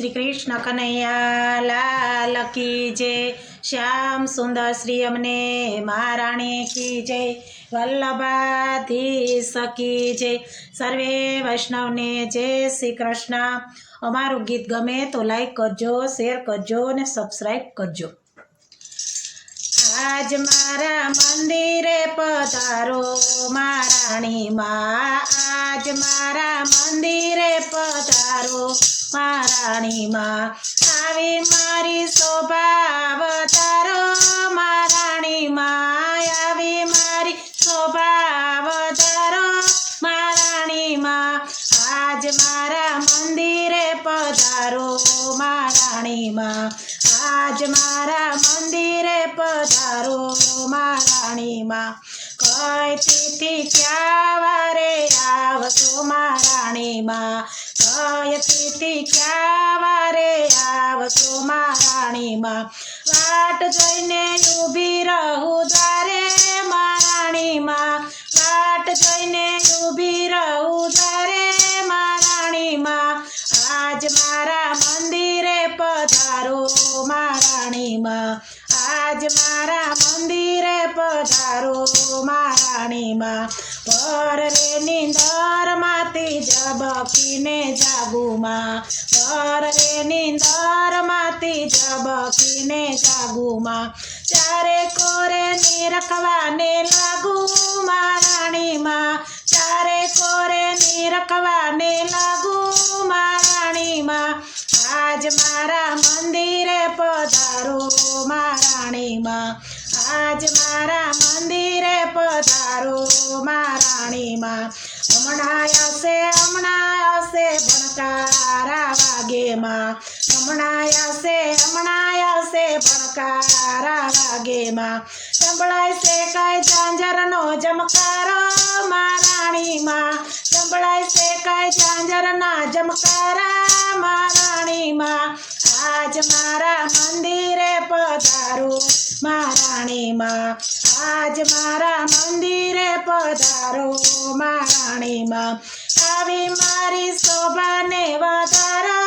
શ્રી કૃષ્ણ કનૈયા લાલ કી જય. શ્યામ સુંદર શ્રી અમને મહારાણી કી જય. વલ્લભાધીશ કી જય. સર્વે વૈષ્ણવને જય શ્રી કૃષ્ણ. અમારું ગીત ગમે તો લાઈક કરજો શેર કરજો અને સબસ્ક્રાઈબ કરજો. આજ મારા મંદિરે પધારો મારાણી માં. આજ મારા મંદિરે પધારો મારાણી માં આવી મારી શોભા વધારો મારાણીમાં. આવી મારી શોભા વધારો મારાણીમાં. આજ મારા મંદિરે પધારો મારાણીમાં. આજ મારા મંદિરે પધારો મારાણી માં કઈ તિથિ ક્યાં વારે આવશો મારાણી માં ક્યાં વારે આવશો મહારાણીમાં. વાટ જોઈને ઊભી રહું તારે મારાણી મારાણી આજ મારા મંદિરે પધારો મહારાણીમાં પર રે નિંદર માતી જબકીને જાગુમાં. પર રે નિંદર માતી જબકીને જાગુમાં. ચારે કોરે નિરખવાને લાગુ મારાણીમાં ચારે કોરે નિરખવાને પધારો મારાણીમાં આજ મારા મંદિરે પધારો મારાણીમાં હમણાં આવશે હમણાં આવશે ભણકારા વાગેમાં. હમણાં આવશે હમણાં આવશે ભણકારા વાગેમાં. સંભળાય છે કઈ ઝાંઝરનો જમકારો મારાણીમાં સંભળાય છે કઈ ઝાંઝરના જમકારા મારાણીમાં આજ મારા પધારો મારાણી માં આજ મારા મંદિરે પધારો મારાણી માં આવી મારી શોભાને વધારો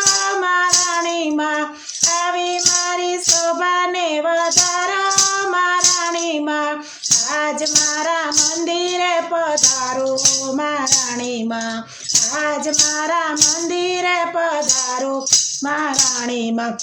મારાણી માં આવી મારી શોભાને વધારો મારાણી માં આજ મારા મંદિરે પધારો મારાણી માં આજ મારા મંદિરે પધારો મારાણી માં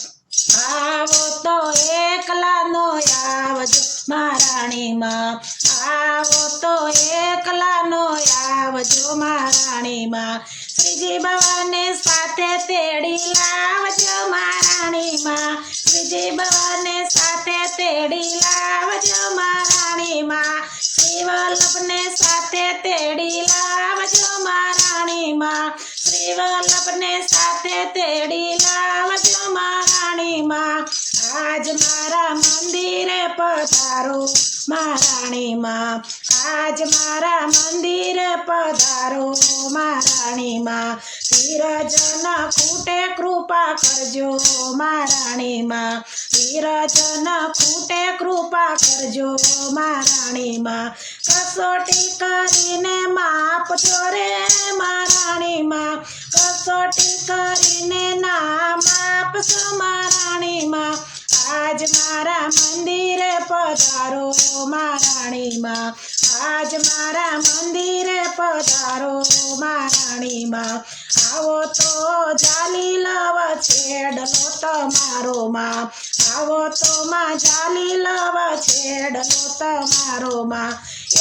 આવો તો એકલા નો આવજો મારાણીમાં આવો તો એકલા નો આવજો મહારાણીમાં. શ્રીજી ભવાને સાથે તેડી લાવજો મહારાણીમાં. શ્રીજી ભવાને સાથે તેડી લાવજો મહારાણીમાં. શ્રી વલ્લભને સાથે તેડી લાવજો મહારાણીમાં. શ્રી વલ્લભને સાથે તેડી મારાણી માં. આજ મારા મંદિરે પધારો મારાણી માં. આજ મારા મંદિરે પધારો મારાણી માં. ધીરજન ખૂટે કૃપા કરજો મારાણી માં. ધીરજન ખૂટે કૃપા કરજો મારાણી માં. કસોટી કરીને માપજો રે મારાણી માં. કસોટી કરીને નામ આપશો મારાણીમાં આજ મારા મંદિરે પધારો મારાણીમાં આજ મારા મંદિરે પધારો મારાણીમાં આવો તો જાલી લવ છેડલો તમારો માં આવો તો માં જાલી લવ છેડલો તમારો માં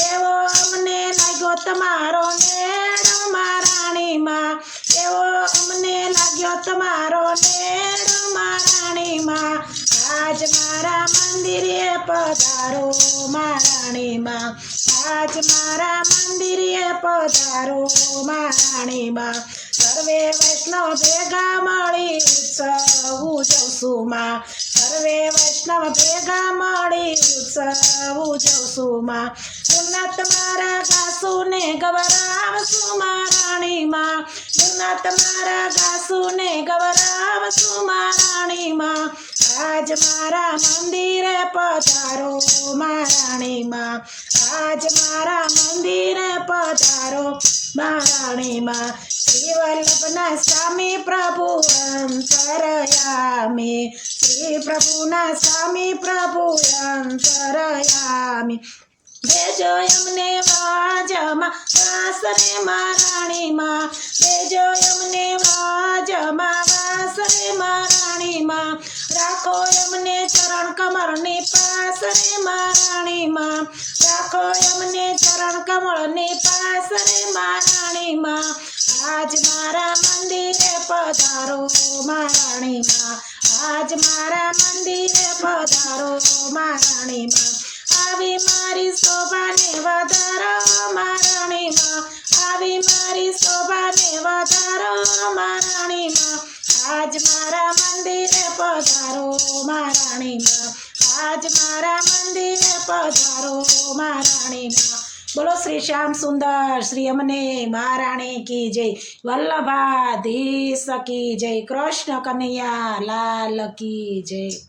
એવો અમને લાગ્યો તમારો નેડ મારાણીમાં એવો તમારો નેડો આજ મારા મંદિરે પધારો મારાણી માં આજ મારા મંદિરે પધારો મારાણી માં સર્વે વૈષ્ણવ ભેગા મળી ઉત્સવ ઉજવશું માં. સર્વે વૈષ્ણવ ભેગા મળી ઉત્સવ ઉજવશું માં. ઉન્નત મારા ગાસુ ને ગવરાવશું મારાણી માં ઉન્નત મારા ગાસુ ને ગવરાવશું મારાણી માં આજ મારા મંદિરે પધારો મહારાણીમાં આજ મારા મંદિરે પધારો મહારાણીમાં શ્રી સ્વામી પ્રભુ અંતરયામી શ્રી પ્રભુના સ્વામી પ્રભુ અંતરયામી બેજો એમને વાજમાં મહારાણીમાં બેજો એમને વાજમાં વાસરે મહારાણીમાં રાખો એમને ચરણ કમરની પાસરે મહારાણીમાં રાખો એમને ચરણ કમળની પાસરે મહારાણીમાં આજ મારા મંદિરે પધારો મહારાણીમાં આજ મારા મંદિરે પધારો મહારાણીમાં આવી મારી શોભાને વધારો મહારાણીમાં આવી મારી શોભાને વધારો મહારાણીમાં આજ મારા મંદિરે પધારો મહારાણીમાં આજ મારા મંદિરે પધારો મહારાણીમાં બોલો શ્રી શ્યામ સુંદર, શ્રી અમને મહારાણી કી જય. વલ્લભાધીશ કી જય. કૃષ્ણ કનૈયા લાલ કી જય.